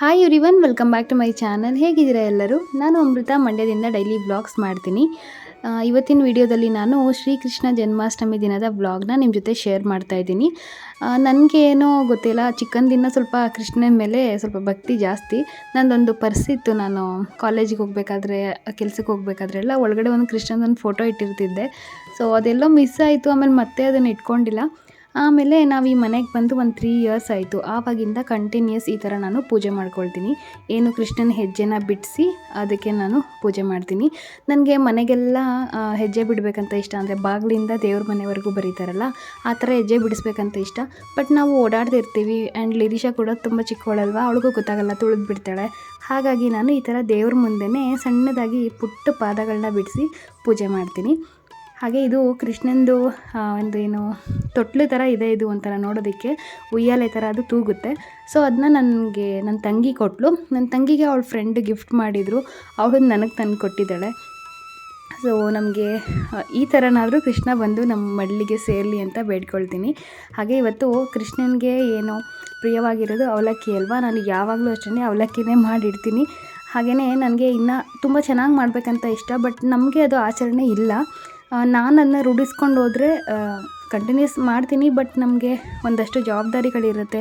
Hi one welcome back to my channel ಹೇಗಿದ್ದೀರಾ ಎಲ್ಲರೂ? ನಾನು ಅಮೃತ. ಮಂಡ್ಯದಿಂದ ಡೈಲಿ ಬ್ಲಾಗ್ಸ್ ಮಾಡ್ತೀನಿ. ಇವತ್ತಿನ ವಿಡಿಯೋದಲ್ಲಿ ನಾನು ಶ್ರೀಕೃಷ್ಣ ಜನ್ಮಾಷ್ಟಮಿ ದಿನದ ಬ್ಲಾಗ್ನ ನಿಮ್ಮ ಜೊತೆ ಶೇರ್ ಮಾಡ್ತಾ ಇದ್ದೀನಿ. ನನಗೆ ಏನೋ ಗೊತ್ತಿಲ್ಲ ಚಿಕ್ಕಂದಿನ ಸ್ವಲ್ಪ ಕೃಷ್ಣನ ಮೇಲೆ ಸ್ವಲ್ಪ ಭಕ್ತಿ ಜಾಸ್ತಿ. ನಂದೊಂದು ಪರ್ಸ್ ಇತ್ತು, ನಾನು ಕಾಲೇಜಿಗೆ ಹೋಗಬೇಕಾದ್ರೆ, ಕೆಲಸಕ್ಕೆ ಹೋಗಬೇಕಾದ್ರೆ ಎಲ್ಲ ಒಳಗಡೆ ಒಂದು ಕೃಷ್ಣನದೊಂದು ಫೋಟೋ ಇಟ್ಟಿರ್ತಿದ್ದೆ. ಸೊ ಅದೆಲ್ಲೋ ಮಿಸ್ ಆಯಿತು, ಆಮೇಲೆ ಮತ್ತೆ ಅದನ್ನು ಇಟ್ಕೊಂಡಿಲ್ಲ. ಆಮೇಲೆ ನಾವು ಈ ಮನೆಗೆ ಬಂದು ಒಂದು ತ್ರೀ ಇಯರ್ಸ್ ಆಯಿತು. ಆವಾಗಿಂದ ಕಂಟಿನ್ಯೂಸ್ ಈ ಥರ ನಾನು ಪೂಜೆ ಮಾಡ್ಕೊಳ್ತೀನಿ. ಏನು ಕೃಷ್ಣನ ಹೆಜ್ಜೆನ ಬಿಡಿಸಿ ಅದಕ್ಕೆ ನಾನು ಪೂಜೆ ಮಾಡ್ತೀನಿ. ನನಗೆ ಮನೆಗೆಲ್ಲ ಹೆಜ್ಜೆ ಬಿಡಬೇಕಂತ ಇಷ್ಟ. ಅಂದರೆ ಬಾಗಿಲಿಂದ ದೇವ್ರ ಮನೆವರೆಗೂ ಬರೀತಾರಲ್ಲ, ಆ ಥರ ಹೆಜ್ಜೆ ಬಿಡಿಸ್ಬೇಕಂತ ಇಷ್ಟ. ಬಟ್ ನಾವು ಓಡಾಡ್ತಿರ್ತೀವಿ ಆ್ಯಂಡ್ ಲಿರಿಷಾ ಕೂಡ ತುಂಬ ಚಿಕ್ಕವಳಲ್ವಾ, ಅವಳಿಗೂ ಗೊತ್ತಾಗಲ್ಲ, ತುಳಿದು ಬಿಡ್ತಾಳೆ. ಹಾಗಾಗಿ ನಾನು ಈ ಥರ ದೇವ್ರ ಮುಂದೆನೇ ಸಣ್ಣದಾಗಿ ಪುಟ್ಟ ಪಾದಗಳನ್ನ ಬಿಡಿಸಿ ಪೂಜೆ ಮಾಡ್ತೀನಿ. ಹಾಗೆ ಇದು ಕೃಷ್ಣಂದು ಒಂದು ಏನು ತೊಟ್ಲು ಥರ ಇದೆ ಇದು ಒಂಥರ ನೋಡೋದಕ್ಕೆ. ಉಯ್ಯಾಲೆ ಥರ ಅದು ತೂಗುತ್ತೆ. ಸೊ ಅದನ್ನ ನನಗೆ ನನ್ನ ತಂಗಿ ಕೊಟ್ಟಳು ನನ್ನ ತಂಗಿಗೆ ಅವಳ ಫ್ರೆಂಡ್ ಗಿಫ್ಟ್ ಮಾಡಿದರು. ಅವಳು ನನಗೆ ತಂದು ಕೊಟ್ಟಿದ್ದಾಳೆ. ಸೊ ನಮಗೆ ಈ ಥರನಾದರೂ ಕೃಷ್ಣ ಬಂದು ನಮ್ಮ ಮಡ್ಲಿಗೆ ಸೇರಲಿ ಅಂತ ಬೇಡ್ಕೊಳ್ತೀನಿ. ಹಾಗೆ ಇವತ್ತು ಕೃಷ್ಣನಿಗೆ ಏನು ಪ್ರಿಯವಾಗಿರೋದು ಅವಲಕ್ಕಿ ಅಲ್ವಾ? ನಾನು ಯಾವಾಗಲೂ ಅಷ್ಟೇ ಅವಲಕ್ಕಿನೇ ಮಾಡಿಡ್ತೀನಿ. ಹಾಗೆಯೇ ನನಗೆ ಇನ್ನು ತುಂಬ ಚೆನ್ನಾಗಿ ಮಾಡಬೇಕಂತ ಇಷ್ಟ, ಬಟ್ ನಮಗೆ ಅದು ಆಚರಣೆ ಇಲ್ಲ. ನಾನು ರೂಢಿಸ್ಕೊಂಡು ಹೋದರೆ ಕಂಟಿನ್ಯೂಸ್ ಮಾಡ್ತೀನಿ ಬಟ್ ನಮಗೆ ಒಂದಷ್ಟು ಜವಾಬ್ದಾರಿಗಳಿರುತ್ತೆ.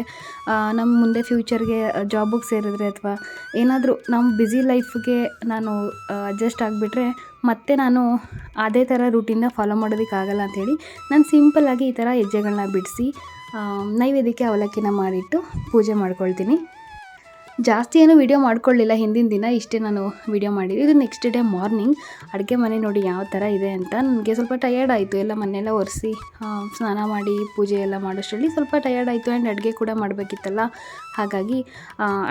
ನಮ್ಮ ಮುಂದೆ ಫ್ಯೂಚರ್ಗೆ ಜಾಬಿಗೆ ಸೇರಿದ್ರೆ ಅಥವಾ ಏನಾದರೂ ನಮ್ಮ ಬ್ಯುಸಿ ಲೈಫ್ಗೆ ನಾನು ಅಡ್ಜಸ್ಟ್ ಆಗಿಬಿಟ್ರೆ ಮತ್ತೆ ನಾನು ಅದೇ ಥರ ರೂಟೀನ್ನ ಫಾಲೋ ಮಾಡೋದಕ್ಕಾಗಲ್ಲ ಅಂಥೇಳಿ ನಾನು ಸಿಂಪಲ್ಲಾಗಿ ಈ ಥರ ಹೆಜ್ಜೆಗಳನ್ನ ಬಿಡಿಸಿ ನೈವೇದ್ಯಕ್ಕೆ ಅವಲಕ್ಕಿನ ಮಾಡಿಟ್ಟು ಪೂಜೆ ಮಾಡ್ಕೊಳ್ತೀನಿ. ಜಾಸ್ತಿ ಏನು ವೀಡಿಯೋ ಮಾಡ್ಕೊಳ್ಳಿಲ್ಲ. ಹಿಂದಿನ ದಿನ ಇಷ್ಟೇ ನಾನು ವೀಡಿಯೋ ಮಾಡಿದ್ದು. ಇದು ನೆಕ್ಸ್ಟ್ ಡೇ ಮಾರ್ನಿಂಗ್ ಅಡುಗೆ ಮನೆ ನೋಡಿ ಯಾವ ಥರ ಇದೆ ಅಂತ ನನಗೆ ಸ್ವಲ್ಪ ಟಯರ್ಡ್ ಆಯಿತು. ಎಲ್ಲ ಮನೆಯೆಲ್ಲ ಒರೆಸಿ ಸ್ನಾನ ಮಾಡಿ, ಪೂಜೆ ಎಲ್ಲ ಮಾಡೋಷ್ಟರಲ್ಲಿ ಸ್ವಲ್ಪ ಟಯರ್ಡ್ ಆಯಿತು ಆ್ಯಂಡ್ ಅಡುಗೆ ಕೂಡ ಮಾಡಬೇಕಿತ್ತಲ್ಲ. ಹಾಗಾಗಿ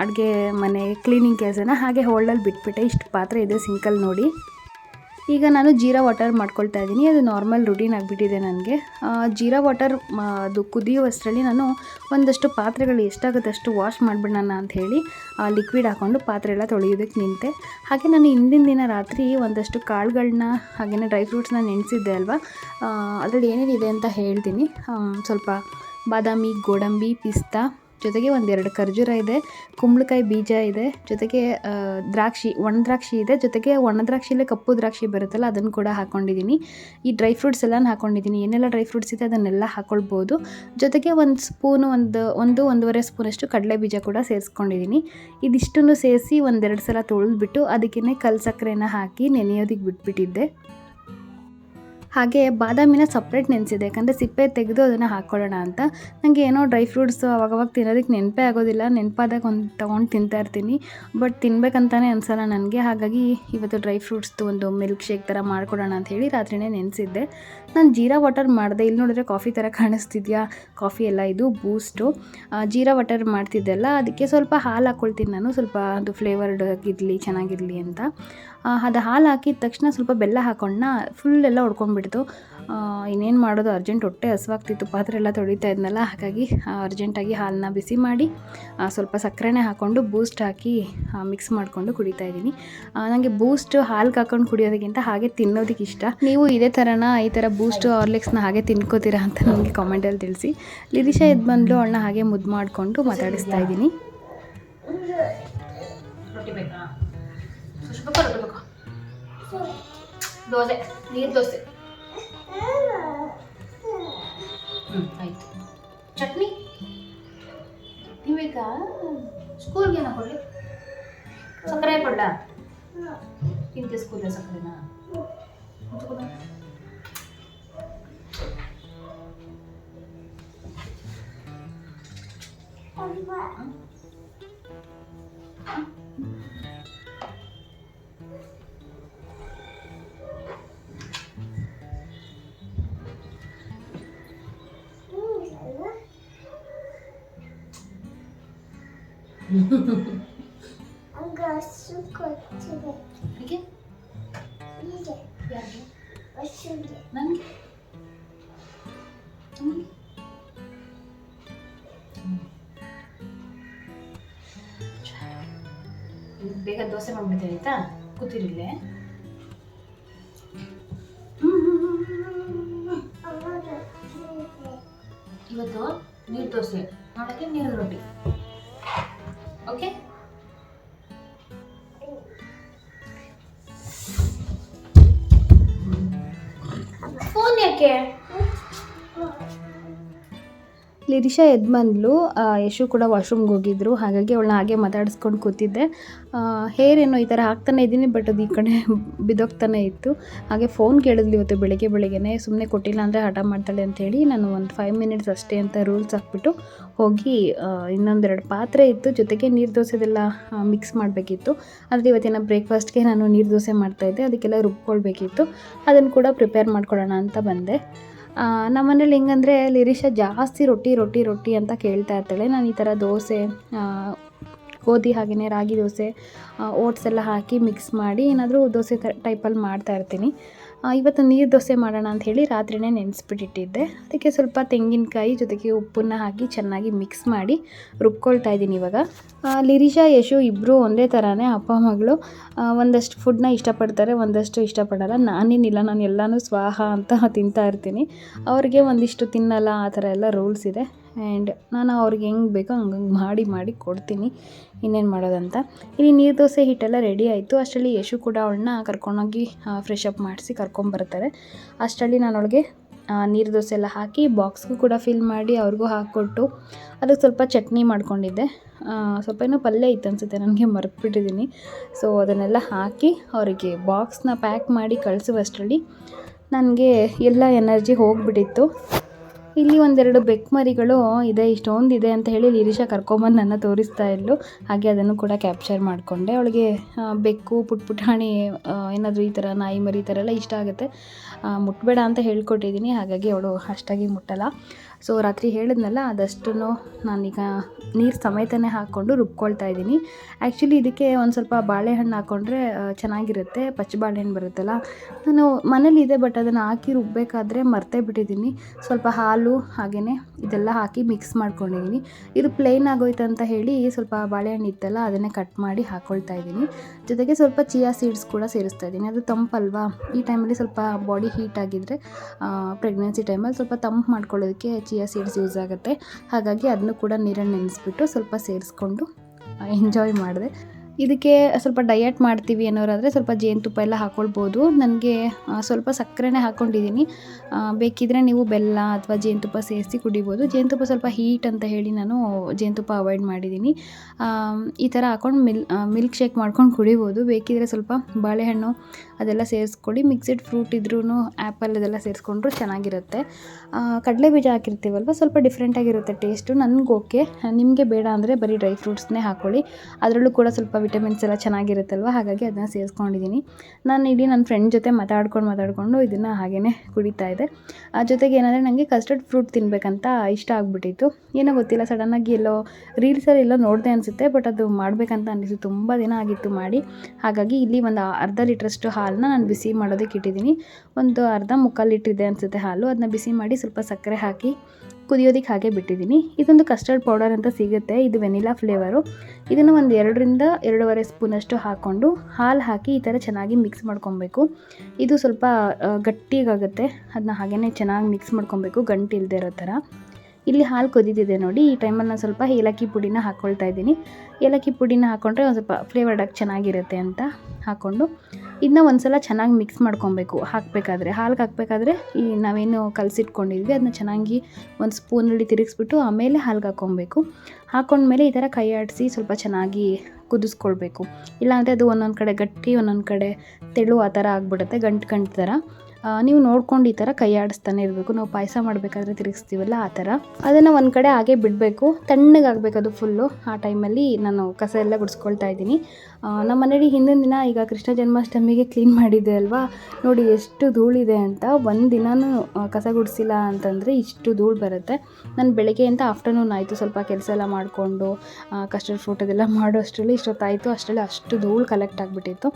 ಅಡುಗೆ ಮನೆ ಕ್ಲೀನಿಂಗ್ ಕೆಲಸನ ಹಾಗೆ ಹೋಲ್ಡಲ್ಲಿ ಬಿಟ್ಬಿಟ್ಟೆ. ಇಷ್ಟು ಪಾತ್ರೆ ಇದೆ ಸಿಂಕಲ್ಲಿ ನೋಡಿ. ಈಗ ನಾನು ಜೀರಾ ವಾಟರ್ ಮಾಡ್ಕೊಳ್ತಾ ಇದ್ದೀನಿ. ಅದು ನಾರ್ಮಲ್ ರುಟೀನ್ ಆಗಿಬಿಟ್ಟಿದೆ ನನಗೆ. ಜೀರಾ ವಾಟರ್ ಅದು ಕುದಿಯುವಷ್ಟರಲ್ಲಿ ನಾನು ಒಂದಷ್ಟು ಪಾತ್ರೆಗಳು ಎಷ್ಟಾಗುತ್ತೆ ಅಷ್ಟು ವಾಶ್ ಮಾಡಿಬಿಡೋಣ ಅಂತ ಹೇಳಿ, ಆ ಲಿಕ್ವಿಡ್ ಹಾಕ್ಕೊಂಡು ಪಾತ್ರೆ ಎಲ್ಲ ತೊಳೆಯೋದಕ್ಕೆ ನಿಂತೆ. ಹಾಗೆ ನಾನು ಹಿಂದಿನ ದಿನ ರಾತ್ರಿ ಒಂದಷ್ಟು ಕಾಳುಗಳನ್ನ ಹಾಗೆಯೇ ಡ್ರೈ ಫ್ರೂಟ್ಸ್ನ ನೆನೆಸಿದ್ದೆ ಅಲ್ವಾ? ಅದರಲ್ಲಿ ಏನೇನಿದೆ ಅಂತ ಹೇಳ್ತೀನಿ. ಸ್ವಲ್ಪ ಬಾದಾಮಿ, ಗೋಡಂಬಿ, ಪಿಸ್ತಾ ಜೊತೆಗೆ ಒಂದೆರಡು ಖರ್ಜೂರ ಇದೆ, ಕುಂಬಳಕಾಯಿ ಬೀಜ ಇದೆ, ಜೊತೆಗೆ ದ್ರಾಕ್ಷಿ, ಒಣ ದ್ರಾಕ್ಷಿ ಇದೆ, ಜೊತೆಗೆ ಒಣ ದ್ರಾಕ್ಷಿಲೇ ಕಪ್ಪು ದ್ರಾಕ್ಷಿ ಬರುತ್ತಲ್ಲ, ಅದನ್ನು ಕೂಡ ಹಾಕ್ಕೊಂಡಿದ್ದೀನಿ ಈ ಡ್ರೈ ಫ್ರೂಟ್ಸ್ ಎಲ್ಲ ಹಾಕ್ಕೊಂಡಿದ್ದೀನಿ ಏನೆಲ್ಲ ಡ್ರೈ ಫ್ರೂಟ್ಸ್ ಇದೆ ಅದನ್ನೆಲ್ಲ ಹಾಕ್ಕೊಳ್ಬೋದು ಜೊತೆಗೆ ಒಂದು ಸ್ಪೂನು, ಒಂದು ಒಂದು, ಒಂದೂವರೆ ಸ್ಪೂನಷ್ಟು ಕಡಲೆ ಬೀಜ ಕೂಡ ಸೇರಿಸ್ಕೊಂಡಿದ್ದೀನಿ. ಇದಿಷ್ಟನ್ನು ಸೇರಿಸಿ ಒಂದೆರಡು ಸಲ ತೊಳೆದ್ಬಿಟ್ಟು ಅದಕ್ಕೇ ಕಲ್ ಸಕ್ಕರೆನ ಹಾಕಿ ನೆನೆಯೋದಿಕ್ಕೆ ಬಿಟ್ಬಿಟ್ಟಿದ್ದೆ. ಹಾಗೆ ಬಾದಾಮಿನ ಸಪ್ರೇಟ್ ನೆನೆಸಿದೆ. ಯಾಕಂದರೆ ಸಿಪ್ಪೆ ತೆಗೆದು ಅದನ್ನು ಹಾಕ್ಕೊಳ್ಳೋಣ ಅಂತ. ನನಗೆ ಏನೋ ಡ್ರೈ ಫ್ರೂಟ್ಸ್ ಅವಾಗವಾಗ ತಿನ್ನೋದಕ್ಕೆ ನೆನಪೇ ಆಗೋದಿಲ್ಲ. ನೆನಪಾದಾಗ ಒಂದು ತೊಗೊಂಡು ತಿಂತಾ ಇರ್ತೀನಿ. ಬಟ್ ತಿನ್ಬೇಕಂತಾನೆ ಅನ್ಸಲ್ಲ ನನಗೆ. ಹಾಗಾಗಿ ಇವತ್ತು ಡ್ರೈ ಫ್ರೂಟ್ಸ್ದು ಒಂದು ಮಿಲ್ಕ್ ಶೇಕ್ ಥರ ಮಾಡ್ಕೊಡೋಣ ಅಂತ ಹೇಳಿ ರಾತ್ರಿನೇ ನೆನೆಸಿದ್ದೆ. ನಾನು ಜೀರಾ ವಾಟರ್ ಮಾಡಿದೆ. ಇಲ್ಲಿ ನೋಡಿದ್ರೆ ಕಾಫಿ ಥರ ಕಾಣಿಸ್ತಿದ್ಯಾ? ಕಾಫಿ ಎಲ್ಲ ಇದು ಬೂಸ್ಟು ಜೀರಾ ವಾಟರ್ ಮಾಡ್ತಿದ್ದೆಲ್ಲ ಅದಕ್ಕೆ ಸ್ವಲ್ಪ ಹಾಲು ಹಾಕ್ಕೊಳ್ತೀನಿ ನಾನು. ಸ್ವಲ್ಪ ಅದು ಫ್ಲೇವರ್ಡ್ ಆಗಿರಲಿ ಚೆನ್ನಾಗಿರಲಿ ಅಂತ. ಅದು ಹಾಲು ಹಾಕಿದ ತಕ್ಷಣ ಸ್ವಲ್ಪ ಬೆಲ್ಲ ಹಾಕೊಂಡ ಫುಲ್ ಎಲ್ಲ ಹೊಡ್ಕೊಂಡ್ಬಿಡ್ತು ಇನ್ನೇನು ಮಾಡೋದು ಅರ್ಜೆಂಟ್ ಹೊಟ್ಟೆ ಹಸುವಾಗ್ತಿತ್ತು, ಪಾತ್ರೆ ಎಲ್ಲ ತೊಳಿತಾ ಇದ್ನಲ್ಲ, ಹಾಗಾಗಿ ಅರ್ಜೆಂಟಾಗಿ ಹಾಲನ್ನ ಬಿಸಿ ಮಾಡಿ ಸ್ವಲ್ಪ ಸಕ್ಕರೆನೇ ಹಾಕ್ಕೊಂಡು ಬೂಸ್ಟ್ ಹಾಕಿ ಮಿಕ್ಸ್ ಮಾಡಿಕೊಂಡು ಕುಡಿತಾ ಇದ್ದೀನಿ. ನನಗೆ ಬೂಸ್ಟ್ ಹಾಲ್ಗೆ ಹಾಕೊಂಡು ಕುಡಿಯೋದಕ್ಕಿಂತ ಹಾಗೆ ತಿನ್ನೋದಕ್ಕೆ ಇಷ್ಟ. ನೀವು ಇದೇ ಥರನ ಈ ಥರ ಬೂಸ್ಟು ಹಾರ್ಲಿಕ್ಸ್ನ ಹಾಗೆ ತಿನ್ಕೋತೀರಾ ಅಂತ ನನಗೆ ಕಾಮೆಂಟಲ್ಲಿ ತಿಳಿಸಿ. ಲಿರಿಷಾ ಎದ್ದು ಬಂದು ಅವಳನ್ನ ಹಾಗೆ ಮುದ್ದು ಮಾಡಿಕೊಂಡು ಮಾತಾಡಿಸ್ತಾ ಇದ್ದೀನಿ. ರೊಟ್ಟಿ ಬೇಕಾ ಸುಷ್ಕ ರೊಟ್ಟಿ ಬೇಕಾ ದೋಸೆ ನೀರು ದೋಸೆ ಹ್ಞೂ ಆಯ್ತು ಚಟ್ನಿ ಚಟ್ನಿ ಬೇಕಾ ಸ್ಕೂಲ್ಗೆ ಏನೋ ಕೊಡಲಿ ಸಕ್ಕರೆ ಕೊಡ್ಲ ತಿಂತೆ ಸ್ಕೂಲಲ್ಲಿ ಸಕ್ಕರೆನಾ ತಗೋ. ಹೀಗೆ? ಯಾರಿಗೆ ನನಗೆ ಬೇಗ ದೋಸೆ ಮಾಡ್ಬಿಡ್ತೇನೆ ಆಯ್ತಾ? ಕೂತಿರಿಲ್ಲೇ ಇವತ್ತು ನೀರು ದೋಸೆ. ನಾಳೆಗೆ ನೀರು ರೊಟ್ಟಿ Okay? ಫೋನ್ ಯಾಕೆ ಎದ್ದು ಬಂದ್ಲು ಯಶು ಕೂಡ ವಾಶ್ರೂಮ್ಗೆ ಹೋಗಿದ್ರು. ಹಾಗಾಗಿ ಅವಳನ್ನ ಹಾಗೆ ಮಾತಾಡಿಸ್ಕೊಂಡು ಕೂತಿದ್ದೆ. ಹೇರ್ ಏನೋ ಈ ಥರ ಹಾಕ್ತಾನೆ ಇದ್ದೀನಿ, ಬಟ್ ಅದು ಈ ಕಡೆ ಬಿದ್ದೋಗ್ತಾನೆ ಇತ್ತು. ಹಾಗೆ ಫೋನ್ ಕೇಳಿದ್ಲು ಇವತ್ತು ಬೆಳಿಗ್ಗೆ ಬೆಳಿಗ್ಗೆನೆ. ಸುಮ್ಮನೆ ಕೊಟ್ಟಿಲ್ಲ ಅಂದರೆ ಹಠ ಮಾಡ್ತಾಳೆ ಅಂತೇಳಿ ನಾನು ಒಂದು ಫೈವ್ ಮಿನಿಟ್ಸ್ ಅಷ್ಟೇ ಅಂತ ರೂಲ್ಸ್ ಹಾಕ್ಬಿಟ್ಟು ಹೋಗಿ ಇನ್ನೊಂದೆರಡು ಪಾತ್ರೆ ಇತ್ತು. ಜೊತೆಗೆ ನೀರು ದೋಸೆದೆಲ್ಲ ಮಿಕ್ಸ್ ಮಾಡಬೇಕಿತ್ತು. ಆದರೆ ಇವತ್ತಿನ ಬ್ರೇಕ್ಫಾಸ್ಟ್ಗೆ ನಾನು ನೀರು ದೋಸೆ ಮಾಡ್ತಾಯಿದ್ದೆ ಅದಕ್ಕೆಲ್ಲ ರುಬ್ಕೊಳ್ಬೇಕಿತ್ತು. ಅದನ್ನು ಕೂಡ ಪ್ರಿಪೇರ್ ಮಾಡ್ಕೊಳ್ಳೋಣ ಅಂತ ಬಂದೆ. ನಮ್ಮನೇಲಿ ಹೆಂಗಂದರೆ ಲಿರಿಷಾ ಜಾಸ್ತಿ ರೊಟ್ಟಿ ರೊಟ್ಟಿ ರೊಟ್ಟಿ ಅಂತ ಕೇಳ್ತಾ ಇರ್ತಾಳೆ. ನಾನು ಈ ಥರ ದೋಸೆ ಗೋಧಿ ಹಾಗೆಯೇ ರಾಗಿ ದೋಸೆ ಓಟ್ಸ್ ಎಲ್ಲ ಹಾಕಿ ಮಿಕ್ಸ್ ಮಾಡಿ ಏನಾದರೂ ದೋಸೆ ಥರ ಟೈಪಲ್ಲಿ ಮಾಡ್ತಾ ಇರ್ತೀನಿ. ಆ, ಇವತ್ತು ನೀರು ದೋಸೆ ಮಾಡೋಣ ಅಂತ ಹೇಳಿ ರಾತ್ರಿನೇ ನೆನೆಸ್ಬಿಟ್ಟಿಟ್ಟಿದ್ದೆ. ಅದಕ್ಕೆ ಸ್ವಲ್ಪ ತೆಂಗಿನಕಾಯಿ ಜೊತೆಗೆ ಉಪ್ಪನ್ನು ಹಾಕಿ ಚೆನ್ನಾಗಿ ಮಿಕ್ಸ್ ಮಾಡಿ ರುಬ್ಕೊಳ್ತಾ ಇದ್ದೀನಿ ಇವಾಗ. ಲಿರಿಷಾ, ಯಶು ಇಬ್ಬರು ಒಂದೇ ಥರನೇ ಅಪ್ಪ, ಮಗಳು ಒಂದಷ್ಟು ಫುಡ್ನ ಇಷ್ಟಪಡ್ತಾರೆ, ಒಂದಷ್ಟು ಇಷ್ಟಪಡಲ್ಲ. ನಾನೇನಿಲ್ಲ ನಾನು ಎಲ್ಲನೂ ಸ್ವಾಹ ಅಂತ ತಿಂತಾ ಇರ್ತೀನಿ. ಅವ್ರಿಗೆ ಒಂದಿಷ್ಟು ತಿನ್ನಲ್ಲ, ಆ ಥರ ಎಲ್ಲ ರೂಲ್ಸ್ ಇದೆ. ಆ್ಯಂಡ್ ನಾನು ಅವ್ರಿಗೆ ಹೆಂಗೆ ಬೇಕೋ ಹಂಗಂಗೆ ಮಾಡಿ ಮಾಡಿ ಕೊಡ್ತೀನಿ. ಇನ್ನೇನು ಮಾಡೋದಂತ? ಇಲ್ಲಿ ನೀರು ದೋಸೆ ಹಿಟ್ಟೆಲ್ಲ ರೆಡಿ ಆಯಿತು. ಅಷ್ಟರಲ್ಲಿ ಯಶು ಕೂಡ ಅವಳನ್ನ ಕರ್ಕೊಂಡೋಗಿ ಫ್ರೆಶ್ ಅಪ್ ಮಾಡಿಸಿ ಕರ್ಕೊಂಬರ್ತಾರೆ ಅಷ್ಟರಲ್ಲಿ ನಾನು ಅವಳಿಗೆ ನೀರು ದೋಸೆ ಎಲ್ಲ ಹಾಕಿ ಬಾಕ್ಸ್ಗೂ ಕೂಡ ಫಿಲ್ ಮಾಡಿ ಅವ್ರಿಗೂ ಹಾಕ್ಕೊಟ್ಟು ಅದಕ್ಕೆ ಸ್ವಲ್ಪ ಚಟ್ನಿ ಮಾಡ್ಕೊಂಡಿದ್ದೆ. ಸ್ವಲ್ಪ ಏನೋ ಪಲ್ಯ ಇತ್ತು ಅನಿಸುತ್ತೆ, ನನಗೆ ಮರೆತುಬಿಟ್ಟಿದ್ದೀನಿ ಸೊ ಅದನ್ನೆಲ್ಲ ಹಾಕಿ ಅವರಿಗೆ ಬಾಕ್ಸ್ನ ಪ್ಯಾಕ್ ಮಾಡಿ ಕಳಿಸುವಷ್ಟರಲ್ಲಿ ನನಗೆ ಎಲ್ಲ ಎನರ್ಜಿ ಹೋಗಿಬಿಟ್ಟಿತ್ತು. ಇಲ್ಲಿ ಒಂದೆರಡು ಬೆಕ್ಕು ಮರಿಗಳು ಇದೆ ಇಷ್ಟೊಂದಿದೆ ಅಂತ ಹೇಳಿ ಲಿರಿಷಾ ಕರ್ಕೊಂಬಂದು ನನ್ನ ತೋರಿಸ್ತಾ ಇದ್ಲು. ಹಾಗೆ ಅದನ್ನು ಕೂಡ ಕ್ಯಾಪ್ಚರ್ ಮಾಡಿಕೊಂಡೆ. ಅವಳಿಗೆ ಬೆಕ್ಕು ಪುಟ್ ಪುಟಾಣಿ ಏನಾದರೂ ಈ ಥರ ನಾಯಿ ಮರಿ ಈ ಥರ ಎಲ್ಲ ಇಷ್ಟ ಆಗುತ್ತೆ. ಮುಟ್ಟಬೇಡ ಅಂತ ಹೇಳ್ಕೊಟ್ಟಿದ್ದೀನಿ. ಹಾಗಾಗಿ ಅವಳು ಅಷ್ಟಾಗಿ ಮುಟ್ಟಲ್ಲ. ಸೊ ರಾತ್ರಿ ಹೇಳಿದ್ನಲ್ಲ ಅದಷ್ಟು ನಾನೀಗ ನೀರು ಸಮೇತನೇ ಹಾಕ್ಕೊಂಡು ರುಬ್ಕೊಳ್ತಾ ಇದ್ದೀನಿ. ಆ್ಯಕ್ಚುಲಿ ಇದಕ್ಕೆ ಒಂದು ಸ್ವಲ್ಪ ಬಾಳೆಹಣ್ಣು ಹಾಕ್ಕೊಂಡ್ರೆ ಚೆನ್ನಾಗಿರುತ್ತೆ. ಪಚ್ಚ ಬಾಳೆಹಣ್ಣು ಬರುತ್ತಲ್ಲ, ನಾನು ಮನೇಲಿ ಇದೆ ಬಟ್ ಅದನ್ನು ಹಾಕಿ ರುಬ್ಬಬೇಕಾದ್ರೆ ಮರ್ತೇ ಬಿಟ್ಟಿದ್ದೀನಿ. ಸ್ವಲ್ಪ ಹಾಲು ಹಾಗೆಯೇ ಇದೆಲ್ಲ ಹಾಕಿ ಮಿಕ್ಸ್ ಮಾಡ್ಕೊಂಡಿದ್ದೀನಿ. ಇದು ಪ್ಲೇನ್ ಆಗೋಯ್ತು ಅಂತ ಹೇಳಿ ಸ್ವಲ್ಪ ಬಾಳೆಹಣ್ಣು ಇತ್ತಲ್ಲ, ಅದನ್ನೇ ಕಟ್ ಮಾಡಿ ಹಾಕ್ಕೊಳ್ತಾ ಇದ್ದೀನಿ. ಜೊತೆಗೆ ಸ್ವಲ್ಪ ಚಿಯಾ ಸೀಡ್ಸ್ ಕೂಡ ಸೇರಿಸ್ತಾ ಇದ್ದೀನಿ. ಅದು ತಂಪಲ್ವಾ ಈ ಟೈಮಲ್ಲಿ ಸ್ವಲ್ಪ ಬಾಡಿ ಹೀಟ್ ಆಗಿದ್ದರೆ ಪ್ರೆಗ್ನೆನ್ಸಿ ಟೈಮಲ್ಲಿ ಸ್ವಲ್ಪ ತಂಪು ಮಾಡ್ಕೊಳ್ಳೋದಕ್ಕೆ ಚಿಯಾ ಸೀಡ್ಸ್ ಯೂಸ್ ಆಗುತ್ತೆ. ಹಾಗಾಗಿ ಅದನ್ನು ಕೂಡ ನೀರನ್ನು ನೆನೆಸ್ಬಿಟ್ಟು ಸ್ವಲ್ಪ ಸೇರಿಸ್ಕೊಂಡು ಎಂಜಾಯ್ ಮಾಡಿದೆ. ಇದಕ್ಕೆ ಸ್ವಲ್ಪ ಡಯಟ್ ಮಾಡ್ತೀವಿ ಅನ್ನೋರಾದರೆ ಸ್ವಲ್ಪ ಜೇನುತುಪ್ಪ ಎಲ್ಲ ಹಾಕ್ಕೊಳ್ಬೋದು ನನಗೆ ಸ್ವಲ್ಪ ಸಕ್ಕರೆನೇ ಹಾಕ್ಕೊಂಡಿದ್ದೀನಿ ಬೇಕಿದ್ದರೆ ನೀವು ಬೆಲ್ಲ ಅಥವಾ ಜೇನುತುಪ್ಪ ಸೇರಿಸಿ ಕುಡಿಬೋದು. ಜೇನುತುಪ್ಪ ಸ್ವಲ್ಪ ಹೀಟ್ ಅಂತ ಹೇಳಿ ನಾನು ಜೇನುತುಪ್ಪ ಅವಾಯ್ಡ್ ಮಾಡಿದ್ದೀನಿ ಈ ಥರ ಹಾಕ್ಕೊಂಡು ಮಿಲ್ ಮಿಲ್ಕ್ ಶೇಕ್ ಮಾಡ್ಕೊಂಡು ಕುಡಿಬೋದು. ಬೇಕಿದ್ರೆ ಸ್ವಲ್ಪ ಬಾಳೆಹಣ್ಣು ಅದೆಲ್ಲ ಸೇರಿಸ್ಕೊಳ್ಳಿ. ಮಿಕ್ಸಿಡ್ ಫ್ರೂಟ್ ಇದ್ರೂ ಆ್ಯಪಲ್ ಅದೆಲ್ಲ ಸೇರಿಸ್ಕೊಂಡ್ರು ಚೆನ್ನಾಗಿರುತ್ತೆ. ಕಡಲೆ ಬೀಜ ಹಾಕಿರ್ತೀವಲ್ವ? ಸ್ವಲ್ಪ ಡಿಫ್ರೆಂಟಾಗಿರುತ್ತೆ ಟೇಸ್ಟು ನನಗೆ ಓಕೆ ನಿಮಗೆ ಬೇಡ ಅಂದರೆ ಬರೀ ಡ್ರೈ ಫ್ರೂಟ್ಸ್ನೇ ಹಾಕ್ಕೊಳ್ಳಿ ಅದರಲ್ಲೂ ಕೂಡ ಸ್ವಲ್ಪ ವಿಟಮಿನ್ಸ್ ಎಲ್ಲ ಚೆನ್ನಾಗಿರುತ್ತಲ್ವ? ಹಾಗಾಗಿ ಅದನ್ನ ಸೇರಿಸ್ಕೊಂಡಿದ್ದೀನಿ ನಾನು ಇಡೀ ನನ್ನ ಫ್ರೆಂಡ್ ಜೊತೆ ಮಾತಾಡ್ಕೊಂಡು ಮಾತಾಡಿಕೊಂಡು ಇದನ್ನು ಹಾಗೇ ಕುಡಿತಾ ಇದೆ ಆ ಜೊತೆಗೆ ಏನಂದರೆ ನನಗೆ ಕಸ್ಟರ್ಡ್ ಫ್ರೂಟ್ ತಿನ್ನಬೇಕಂತ ಇಷ್ಟ ಆಗಿಬಿಟ್ಟಿತ್ತು. ಏನೋ ಗೊತ್ತಿಲ್ಲ ಸಡನ್ನಾಗಿ ಎಲ್ಲೋ ರೀಲ್ಸಲ್ಲಿ ಎಲ್ಲೋ ನೋಡಿದೆ ಅನಿಸುತ್ತೆ ಬಟ್ ಅದು ಮಾಡಬೇಕಂತ ಅನ್ನಿಸಿತು ತುಂಬ ದಿನ ಆಗಿತ್ತು ಮಾಡಿ. ಹಾಗಾಗಿ ಇಲ್ಲಿ ಒಂದು ಅರ್ಧ ಲೀಟ್ರಷ್ಟು ಹಾಲನ್ನ ನಾನು ಬಿಸಿ ಮಾಡೋದಕ್ಕೆ ಇಟ್ಟಿದ್ದೀನಿ ಒಂದು ಅರ್ಧ ಮುಕ್ಕಾಲು ಲೀಟ್ರ್ ಇದೆ ಅನಿಸುತ್ತೆ ಹಾಲು. ಅದನ್ನ ಬಿಸಿ ಮಾಡಿ ಸ್ವಲ್ಪ ಸಕ್ಕರೆ ಹಾಕಿ ಕುದಿಯೋದಕ್ಕೆ ಹಾಗೆ ಬಿಟ್ಟಿದ್ದೀನಿ. ಇದೊಂದು ಕಸ್ಟರ್ಡ್ ಪೌಡರ್ ಅಂತ ಸಿಗುತ್ತೆ. ಇದು ವೆನಿಲಾ ಫ್ಲೇವರು ಇದನ್ನು ಒಂದು ಎರಡರಿಂದ ಎರಡೂವರೆ ಸ್ಪೂನಷ್ಟು ಹಾಕ್ಕೊಂಡು ಹಾಲು ಹಾಕಿ ಈ ಥರ ಚೆನ್ನಾಗಿ ಮಿಕ್ಸ್ ಮಾಡ್ಕೊಬೇಕು. ಇದು ಸ್ವಲ್ಪ ಗಟ್ಟಿಗಾಗುತ್ತೆ. ಅದನ್ನ ಹಾಗೇ ಚೆನ್ನಾಗಿ ಮಿಕ್ಸ್ ಮಾಡ್ಕೊಬೇಕು. ಗಂಟು ಇಲ್ಲದೆ ಇರೋ ಥರ ಇಲ್ಲಿ ಹಾಲು ಕುದಿದಿದೆ ನೋಡಿ. ಈ ಟೈಮಲ್ಲಿ ನಾನು ಸ್ವಲ್ಪ ಏಲಕ್ಕಿ ಪುಡಿನ ಹಾಕ್ಕೊಳ್ತಾ ಇದ್ದೀನಿ. ಏಲಕ್ಕಿ ಪುಡಿನ ಹಾಕ್ಕೊಂಡ್ರೆ ಒಂದು ಸ್ವಲ್ಪ ಫ್ಲೇವರ್ಡಾಗಿ ಚೆನ್ನಾಗಿರುತ್ತೆ ಅಂತ ಹಾಕ್ಕೊಂಡು ಇದನ್ನ ಒಂದು ಸಲ ಚೆನ್ನಾಗಿ ಮಿಕ್ಸ್ ಮಾಡ್ಕೊಬೇಕು. ಹಾಕಬೇಕಾದ್ರೆ, ಹಾಲ್ಗೆ ಹಾಕಬೇಕಾದ್ರೆ ಈ ನಾವೇನು ಕಲಸಿಟ್ಕೊಂಡಿದ್ವಿ ಅದನ್ನ ಚೆನ್ನಾಗಿ ಒಂದು ಸ್ಪೂನಲ್ಲಿ ತಿರುಗಿಸ್ಬಿಟ್ಟು ಆಮೇಲೆ ಹಾಲ್ಗೆ ಹಾಕ್ಕೊಬೇಕು ಹಾಕ್ಕೊಂಡ್ಮೇಲೆ ಈ ಥರ ಕೈ ಆಡಿಸಿ ಸ್ವಲ್ಪ ಚೆನ್ನಾಗಿ ಕುದಿಸ್ಕೊಳ್ಬೇಕು. ಇಲ್ಲಾಂದರೆ ಅದು ಒಂದೊಂದು ಕಡೆ ಗಟ್ಟಿ, ಒಂದೊಂದು ಕಡೆ ತೆಳು ಆ ಥರ ಆಗ್ಬಿಡುತ್ತೆ, ಗಂಟು ಗಂಟು ಥರ ನೀವು ನೋಡ್ಕೊಂಡು ಈ ಥರ ಕೈ ಆಡಿಸ್ತಾನೆ ಇರಬೇಕು. ನಾವು ಪಾಯಸ ಮಾಡಬೇಕಾದ್ರೆ ತಿರುಗಿಸ್ತೀವಲ್ಲ ಆ ಥರ. ಅದನ್ನು ಒಂದು ಕಡೆ ಹಾಗೆ ಬಿಡಬೇಕು. ತಣ್ಣಗಾಗಬೇಕು ಅದು ಫುಲ್ಲು ಆ ಟೈಮಲ್ಲಿ ನಾನು ಕಸ ಎಲ್ಲ ಗುಡಿಸ್ಕೊಳ್ತಾ ಇದ್ದೀನಿ. ನಮ್ಮ ಮನೇಲಿ ಹಿಂದಿನ ದಿನ ಈಗ ಕೃಷ್ಣ ಜನ್ಮಾಷ್ಟಮಿಗೆ ಕ್ಲೀನ್ ಮಾಡಿದ್ದೆ ಅಲ್ವಾ? ನೋಡಿ ಎಷ್ಟು ಧೂಳಿದೆ ಅಂತ. ಒಂದು ದಿನವೂ ಕಸ ಗುಡಿಸಿಲ್ಲ ಅಂತಂದರೆ ಇಷ್ಟು ಧೂಳು ಬರುತ್ತೆ. ನಾನು ಬೆಳಗ್ಗೆಯಿಂದ ಆಫ್ಟರ್ನೂನ್ ಆಯಿತು. ಸ್ವಲ್ಪ ಕೆಲಸ ಎಲ್ಲ ಮಾಡಿಕೊಂಡು ಕಸ್ಟರ್ಡ್ ಫ್ರೂಟ್ ಅದೆಲ್ಲ ಮಾಡೋ ಅಷ್ಟರಲ್ಲಿ ಇಷ್ಟೊತ್ತಾಯಿತು. ಅಷ್ಟರಲ್ಲಿ ಅಷ್ಟು ಧೂಳು ಕಲೆಕ್ಟ್ ಆಗಿಬಿಟ್ಟಿತ್ತು.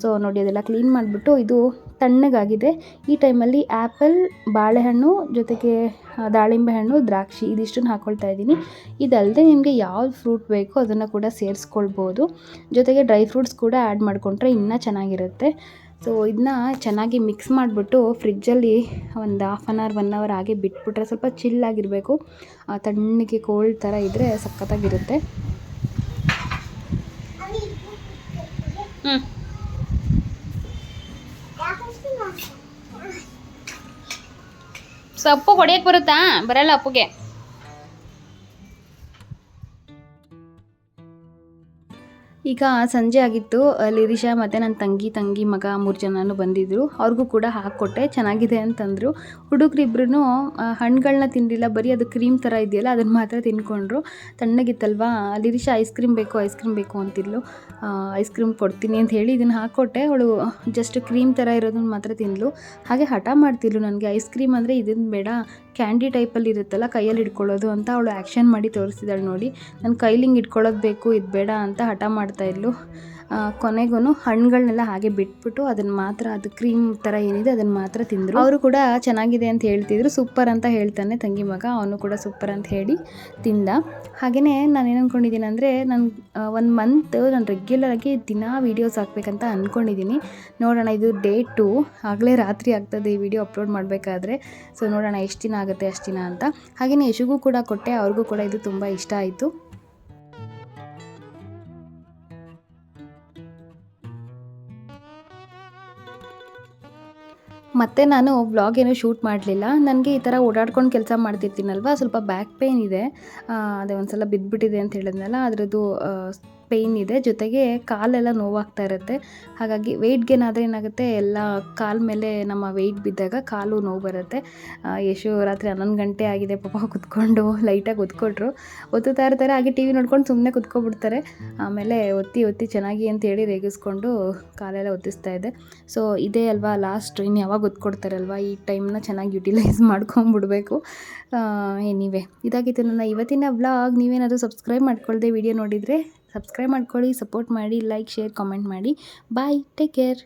ಸೊ ನೋಡಿ, ಅದೆಲ್ಲ ಕ್ಲೀನ್ ಮಾಡಿಬಿಟ್ಟು ಇದು ತಣ್ಣಗಾಗಿದೆ. ಈ ಟೈಮಲ್ಲಿ ಆ್ಯಪಲ್ ಬಾಳೆಹಣ್ಣು, ಜೊತೆಗೆ ದಾಳಿಂಬೆ ಹಣ್ಣು, ದ್ರಾಕ್ಷಿ ಇದಿಷ್ಟನ್ನು ಹಾಕ್ಕೊಳ್ತಾ ಇದ್ದೀನಿ. ಇದಲ್ಲದೆ ನಿಮಗೆ ಯಾವ ಫ್ರೂಟ್ ಬೇಕೋ ಅದನ್ನು ಕೂಡ ಸೇರಿಸ್ಕೊಳ್ಬೋದು. ಜೊತೆಗೆ ಡ್ರೈ ಫ್ರೂಟ್ಸ್ ಕೂಡ ಆ್ಯಡ್ ಮಾಡಿಕೊಂಡ್ರೆ ಇನ್ನೂ ಚೆನ್ನಾಗಿರುತ್ತೆ. ಸೊ ಇದನ್ನ ಚೆನ್ನಾಗಿ ಮಿಕ್ಸ್ ಮಾಡಿಬಿಟ್ಟು ಫ್ರಿಜ್ಜಲ್ಲಿ ಒಂದು half an hour one hour ಹಾಗೆ ಬಿಟ್ಬಿಟ್ರೆ ಸ್ವಲ್ಪ ಚಿಲ್ಲಾಗಿರಬೇಕು ತಣ್ಣಗೆ ಕೋಲ್ಡ್ ಥರ ಇದ್ದರೆ ಸಖತ್ತಾಗಿರುತ್ತೆ. ಹ್ಞೂ ಸೊಪ್ಪು ಹೊಡೆಯಕ್ಕೆ ಬರುತ್ತಾ? ಬರಲ್ಲ ಅಪ್ಪುಗೆ. ಈಗ ಸಂಜೆ ಆಗಿತ್ತು. ಲಿರಿಷಾ ಮತ್ತು ನನ್ನ ತಂಗಿ ತಂಗಿ ಮಗ ಮೂರು ಜನನೂ ಬಂದಿದ್ದರು ಅವ್ರಿಗೂ ಕೂಡ ಹಾಕ್ಕೊಟ್ಟೆ. ಚೆನ್ನಾಗಿದೆ ಅಂತಂದರು. ಹುಡುಗರಿಬ್ರು ಹಣ್ಣುಗಳನ್ನ ತಿಂದಿಲ್ಲ. ಬರೀ ಅದು ಕ್ರೀಮ್ ಥರ ಇದೆಯಲ್ಲ ಅದನ್ನು ಮಾತ್ರ ತಿನ್ಕೊಂಡ್ರು. ತಣ್ಣಗಿತ್ತಲ್ವಾ? ಲಿರಿಷಾ, ಐಸ್ ಕ್ರೀಮ್ ಬೇಕು, ಐಸ್ ಕ್ರೀಮ್ ಬೇಕು ಅಂತಿದ್ಲು. ಐಸ್ ಕ್ರೀಮ್ ಕೊಡ್ತೀನಿ ಅಂತ ಹೇಳಿ ಇದನ್ನು ಹಾಕ್ಕೊಟ್ಟೆ. ಅವಳು ಜಸ್ಟ್ ಕ್ರೀಮ್ ಥರ ಇರೋದನ್ನ ಮಾತ್ರ ತಿಂದಳು ಹಾಗೆ ಹಠ ಮಾಡ್ತಿದ್ಲು ನನಗೆ. ಐಸ್ ಕ್ರೀಮ್ ಅಂದರೆ ಇದನ್ನು ಬೇಡ. ಕ್ಯಾಂಡಿ ಟೈಪಲ್ಲಿ ಇರುತ್ತಲ್ಲ, ಕೈಯಲ್ಲಿ ಹಿಡ್ಕೊಳ್ಳೋದು ಅಂತ ಅವಳು ಆ್ಯಕ್ಷನ್ ಮಾಡಿ ತೋರಿಸ್ತಿದ್ದಾಳೆ ನೋಡಿ. ನನ್ನ ಕೈಲಿಂಗ್ ಹಿಡ್ಕೊಳ್ಳೋದು ಬೇಕು ಇದು ಬೇಡ ಅಂತ ಹಠ ಮಾಡ್ತಾ ಇದ್ಲು. ಕೊನೆಗೂ ಹಣ್ಣುಗಳನ್ನೆಲ್ಲ ಹಾಗೆ ಬಿಟ್ಬಿಟ್ಟು ಅದನ್ನು ಮಾತ್ರ ಅದು ಕ್ರೀಮ್ ಥರ ಏನಿದೆ ಅದನ್ನು ಮಾತ್ರ ತಿಂದರು. ಅವರು ಕೂಡ ಚೆನ್ನಾಗಿದೆ ಅಂತ ಹೇಳ್ತಿದ್ರು. ಸೂಪರ್ ಅಂತ ಹೇಳ್ತಾನೆ ತಂಗಿ ಮಗ. ಅವನು ಕೂಡ ಸೂಪರ್ ಅಂತ ಹೇಳಿ ತಿಂದ. ಹಾಗೆಯೇ ನಾನು ಏನು ಅಂದ್ಕೊಂಡಿದ್ದೀನಿ ಅಂದರೆ ನಾನು ಒಂದು ಮಂತ್ ನಾನು ರೆಗ್ಯುಲರಾಗಿ ದಿನಾ ವೀಡಿಯೋಸ್ ಹಾಕ್ಬೇಕಂತ ಅಂದ್ಕೊಂಡಿದ್ದೀನಿ ನೋಡೋಣ, ಇದು ಡೇ ಟು ಆಗಲೇ ರಾತ್ರಿ ಆಗ್ತದೆ ಈ ವಿಡಿಯೋ ಅಪ್ಲೋಡ್ ಮಾಡಬೇಕಾದ್ರೆ. ಸೊ ನೋಡೋಣ ಎಷ್ಟು ದಿನ ಆಗುತ್ತೆ, ಅಷ್ಟು ದಿನ ಅಂತ. ಹಾಗೆಯೇ ಯಶುಗೂ ಕೂಡ ಕೊಟ್ಟೆ. ಅವ್ರಿಗೂ ಕೂಡ ಇದು ತುಂಬ ಇಷ್ಟ ಆಯಿತು. ಮತ್ತು ನಾನು ವ್ಲಾಗ್ ಏನು ಶೂಟ್ ಮಾಡಲಿಲ್ಲ. ನನಗೆ ಈ ಥರ ಓಡಾಡ್ಕೊಂಡು ಕೆಲಸ ಮಾಡ್ತಿರ್ತೀನಲ್ವ? ಸ್ವಲ್ಪ ಬ್ಯಾಕ್ ಪೇಯ್ನ್ ಇದೆ. ಅದೇ ಒಂದು ಸಲ ಬಿದ್ದುಬಿಟ್ಟಿದೆ ಅಂತ ಹೇಳಿದ್ನಲ್ಲ, ಅದರದ್ದು ಪೇಯ್ನ್ ಇದೆ. ಜೊತೆಗೆ ಕಾಲೆಲ್ಲ ನೋವಾಗ್ತಾ ಇರುತ್ತೆ. ಹಾಗಾಗಿ ವೆಯ್ಟ್ ಗೇನ್ ಆದರೆ ಏನಾಗುತ್ತೆ? ಎಲ್ಲ ಕಾಲ ಮೇಲೆ ನಮ್ಮ ವೆಯ್ಟ್ ಬಿದ್ದಾಗ ಕಾಲು ನೋವು ಬರುತ್ತೆ. ಯಶು ರಾತ್ರಿ ಹನ್ನೊಂದು ಗಂಟೆ ಆಗಿದೆ ಪಾಪ ಕುತ್ಕೊಂಡು ಲೈಟಾಗಿ ಒತ್ಕೊಟ್ರು ಒತ್ತುತ್ತಾ ಇರ್ತಾರೆ ಹಾಗೆ ಟಿ ವಿ ನೋಡ್ಕೊಂಡು ಸುಮ್ಮನೆ ಕುತ್ಕೊಬಿಡ್ತಾರೆ. ಆಮೇಲೆ ಒತ್ತಿ ಒತ್ತಿ ಚೆನ್ನಾಗಿ ಅಂತೇಳಿ ರೇಗಿಸ್ಕೊಂಡು ಕಾಲೆಲ್ಲ ಒತ್ತಿಸ್ತಾ ಇದೆ. ಸೊ ಇದೇ ಅಲ್ವಾ ಲಾಸ್ಟ್ ಇನ್ನು ಯಾವಾಗ ಒತ್ಕೊಡ್ತಾರಲ್ವ? ಈ ಟೈಮ್ನ ಚೆನ್ನಾಗಿ ಯುಟಿಲೈಸ್ ಮಾಡ್ಕೊಂಬಿಡ್ಬೇಕು. ನೀವೇ ಇದಾಗಿತ್ತು ನನ್ನ ಇವತ್ತಿನ ವ್ಲಾಗ್ ನೀವೇನಾದರೂ ಸಬ್ಸ್ಕ್ರೈಬ್ ಮಾಡ್ಕೊಳ್ಳದೆ ವಿಡಿಯೋ ನೋಡಿದರೆ ಸಬ್ಸ್ಕ್ರೈಬ್ ಮಾಡ್ಕೊಳ್ಳಿ ಸಪೋರ್ಟ್ ಮಾಡಿ ಲೈಕ್ ಶೇರ್ ಕಾಮೆಂಟ್ ಮಾಡಿ. Bye take care